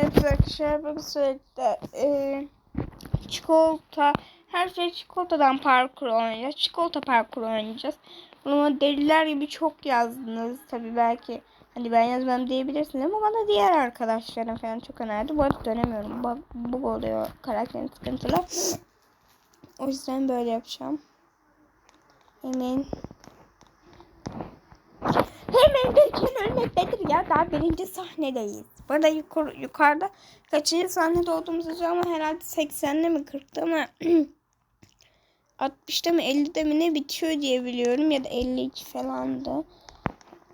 Evet arkadaşlar bu sürekli e, çikolata her şey çikolatadan parkur oynayacağız. Çikolata parkur oynayacağız. Bunu deliler gibi çok yazdınız. Tabii belki hani ben yazmam diyebilirsiniz ama bana diğer arkadaşlarım falan çok önerdi. Bu arada dönemiyorum. Bu, bu oluyor karakterin sıkıntılı. O yüzden böyle yapacağım. Hemen Hemen geçen ölmektedir ya. Daha birinci sahnedeyiz. Burada yukarı, yukarıda kaçıncı sahnede olduğumuzu ama herhalde 80'de mi 40'ta mı 60'ta mı 50'de mi ne bitiyor diye biliyorum ya da 52 falandı.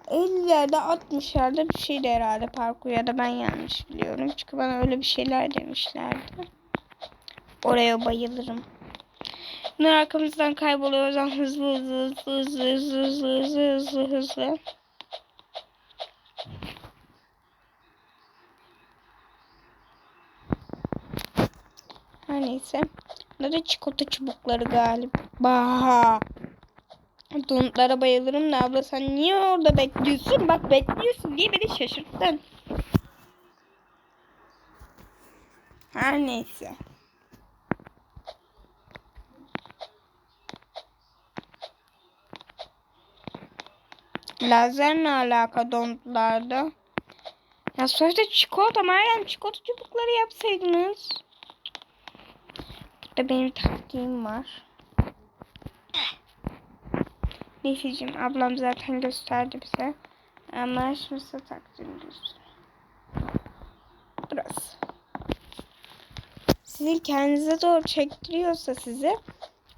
50'lerde 60'larda bir şeydi herhalde parkur ya da ben yanlış biliyorum. Çünkü bana öyle bir şeyler demişlerdi. Oraya bayılırım. Bunlar arkamızdan kayboluyor. O zaman hızlı hızlı hızlı hızlı hızlı hızlı hızlı hızlı Her neyse. Bunlar da çikolata çubukları galiba. Donutlara bayılırım da abla sen niye orada bekliyorsun? Bak bekliyorsun diye beni şaşırttın. Her neyse. Lazer ne alaka donutlarda? Ya sonuçta çikolata Meryem çikolata çubukları yapsaydınız. Burada benim taktiğim var. Neyse'cim ablam zaten gösterdi bize. Ama şimdi size taktiğimi göstereyim. Burası. Sizin kendinize doğru çektiriyorsa sizi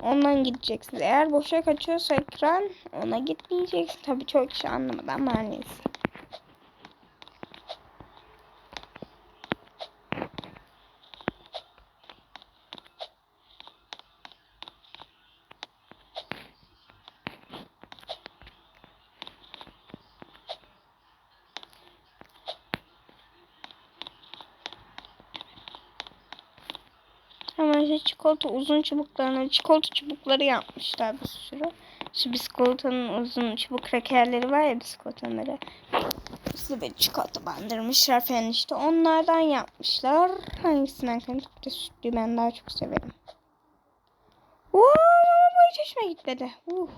ondan gideceksiniz. Eğer boşa kaçıyorsa ekran ona gitmeyeceksin. Tabii çok kişi anlamadı ama neyse. İşte çikolata uzun çubuklarına çikolata çubukları yapmışlar bir sürü. Şu biskolatanın uzun çubuk krakerleri var ya biskolatanları. Üstüne bir çikolata bandırmışlar falan işte. Onlardan yapmışlar. Hangisinden kendi de sütlü ben daha çok severim. Bu hiç hoşuma gitmedi. Uh.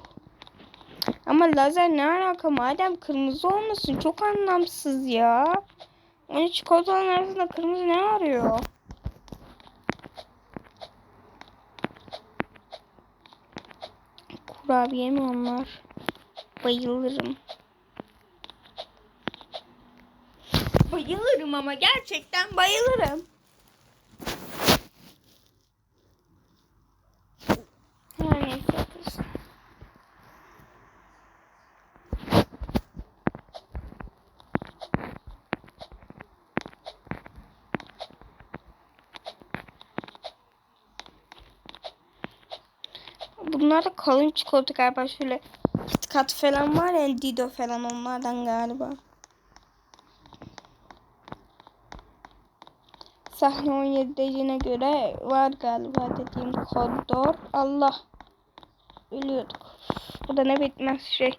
Ama lazer ne alaka madem kırmızı olmasın çok anlamsız ya. Onun çikolatanın arasında kırmızı ne arıyor? Kurabiye mi onlar? Bayılırım. Bayılırım ama gerçekten bayılırım. Her neyse kız. Bunlar da kalın çikolata galiba şöyle KitKat falan var ya Dido falan onlardan galiba. Sahne 17 dediğine göre var galiba dediğim kodor. Allah. Ölüyorduk. Bu da ne bitmez şey.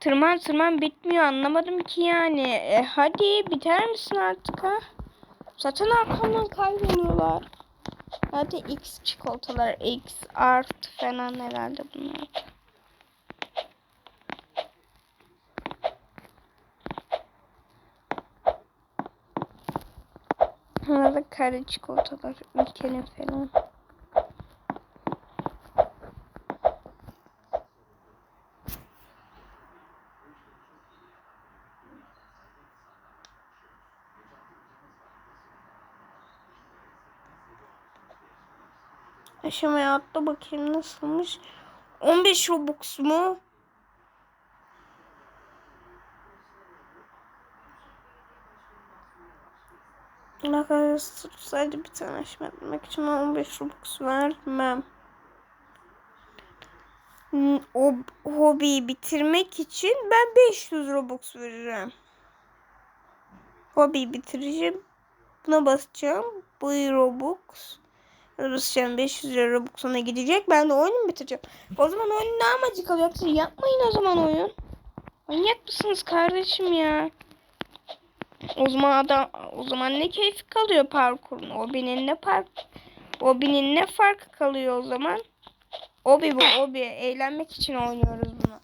Tırman tırman bitmiyor anlamadım ki yani. E, hadi biter misin artık ha? Zaten arkamdan kayboluyorlar. Hadi X çikolatalar. X art falan herhalde bunlar. Bunlar da kare çikolatalar. Ülkenin falan. Aşamaya atla bakayım nasılmış. 15 Robux mu? Arkadaşlar sadece bir tane aşama atmak için 15 Robux vermem. O hobiyi bitirmek için ben 500 Robux veririm. Hobiyi bitireceğim. Buna basacağım. Bu Robux. Basacağım 500 lira Robux'una gidecek. Ben de oyunu bitireceğim. O zaman oyunun ne amacı kalıyor? Yapmayın o zaman oyun. Manyak mısınız kardeşim ya? O zaman adam o zaman ne keyfi kalıyor parkurun? O binin ne park o binin ne farkı kalıyor o zaman? Obi bu obi. Eğlenmek için oynuyoruz bunu.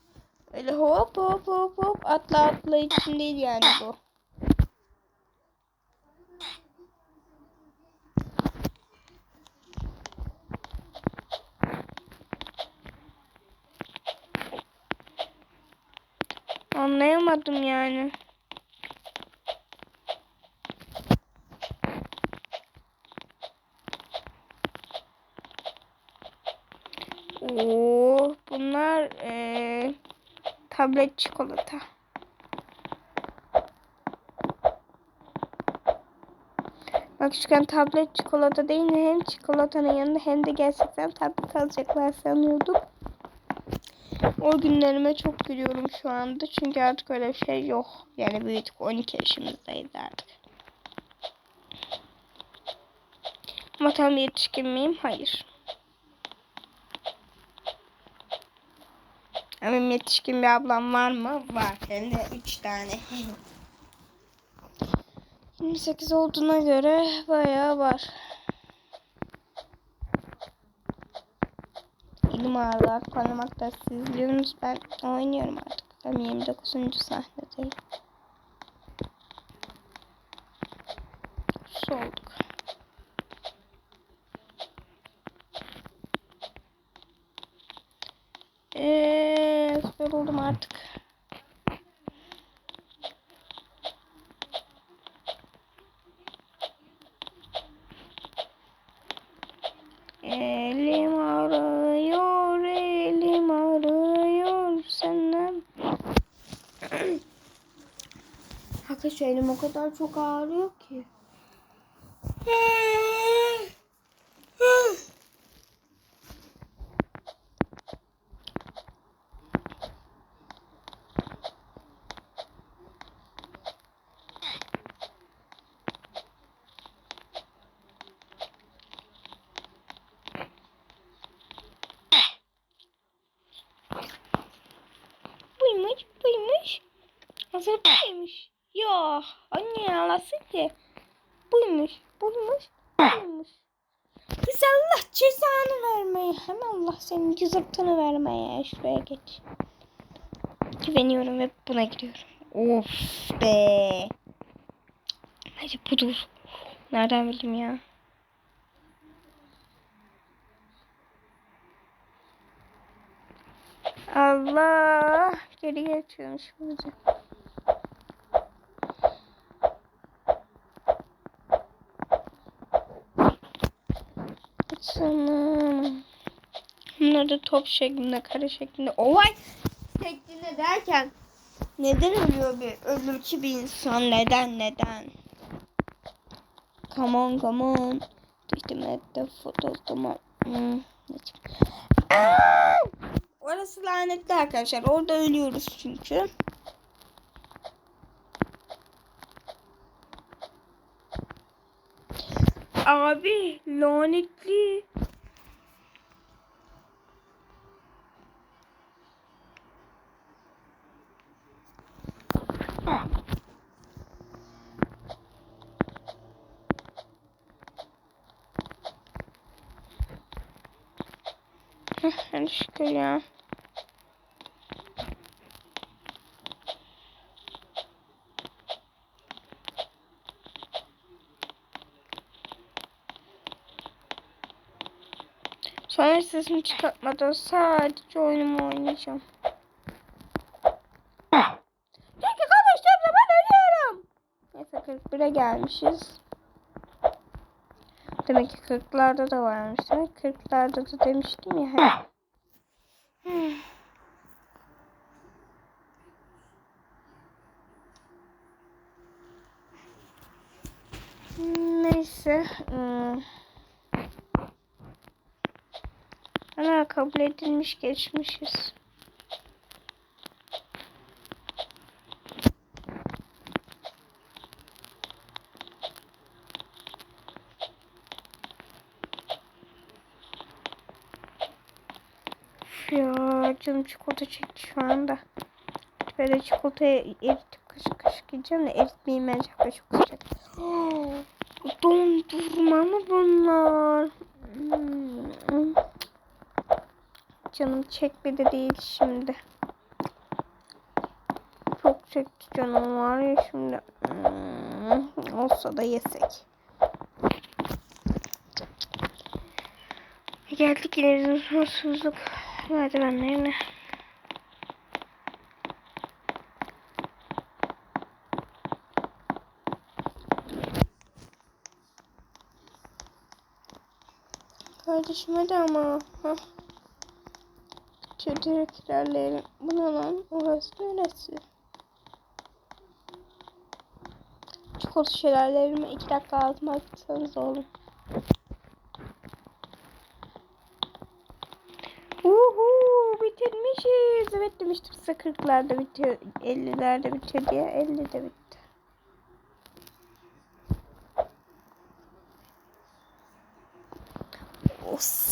Öyle hop hop hop hop atla atla için değil yani bu. Anlayamadım yani. Oo, bunlar eee, tablet çikolata. Bak küçükken tablet çikolata değil? Hem çikolatanın yanında hem de gerçekten tablet alacaklar sanıyordum. O günlerime çok gülüyorum şu anda. Çünkü artık öyle bir şey yok. Yani büyüdük 12 yaşımızdayız artık. Ama tam yetişkin miyim? Hayır. Ama yetişkin bir ablam var mı? Var. Hem de 3 tane. 28 olduğuna göre bayağı var. Elim ağrıdı artık oynamakta siz biliyorsunuz ben oynuyorum artık. Ben 29. sahnedeyim. Solduk. Eee yoruldum artık. Elim ağrıyor, elim ağrıyor senden. Arkadaşlar elim o kadar çok ağrıyor ki. Buymuş, buymuş. Hazır buymuş. Ya ağlasın ki. Buymuş, buymuş, buymuş. Kız Allah cezanı vermeye. Hem Allah senin cızırtını vermeye. Şuraya geç. Güveniyorum ve buna giriyorum. Of be. Hadi budur. Nereden bildim ya? Allah. Geri geçiyorum şimdi. Bunlar da top şeklinde, kare şeklinde, oval şeklinde derken neden ölüyor bir ölür ki bir insan? Neden neden? Come on come on. Düştüm ette fotoğrafıma. Hmm. Aa! Orası lanetli arkadaşlar. Orada ölüyoruz çünkü. Abi lanetli. Şükür ya. Sonra sesimi çıkartmadan sadece oyunumu oynayacağım. Çünkü konuştuğumda ben ölüyorum. Neyse 41'e gelmişiz. Demek ki 40'larda da varmış. Demek 40'larda da demiştim ya. Neyse. Hmm. Ana kabul edilmiş geçmişiz. Ya canım çikolata çekti şu anda. Böyle çikolatayı eritip kaşık kaşık gireceğim de eritmeyeyim bence çok sıcak. Dondurma mı bunlar? Canım çekmedi değil şimdi. Çok çekti canım var ya şimdi. Hmm. Olsa da yesek. Geldik yine huzursuzluk merdivenlerine. Hadi ama. Hah. Direkt ilerleyelim. Bu ne lan? Orası neresi? Çikolata şelalelerimi iki dakika altıma atsanız. Uhu bitirmişiz. Evet demiştim size 40'larda bitiyor, 50'lerde bitiyor diye 50'de bitti.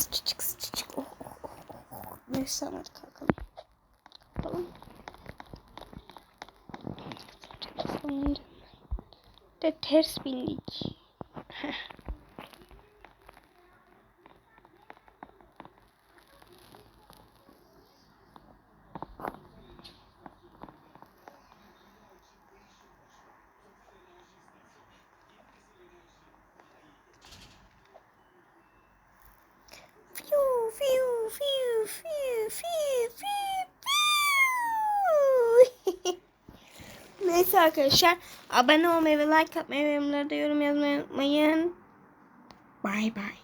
Oh sıçıcık sıçıcık. Oh, oh, oh, oh, oh. Neyse hadi kalkalım. Sonunda. De ters bindik. Arkadaşlar abone olmayı ve like atmayı ve yorumlarda yorum yazmayı unutmayın. Bye bye.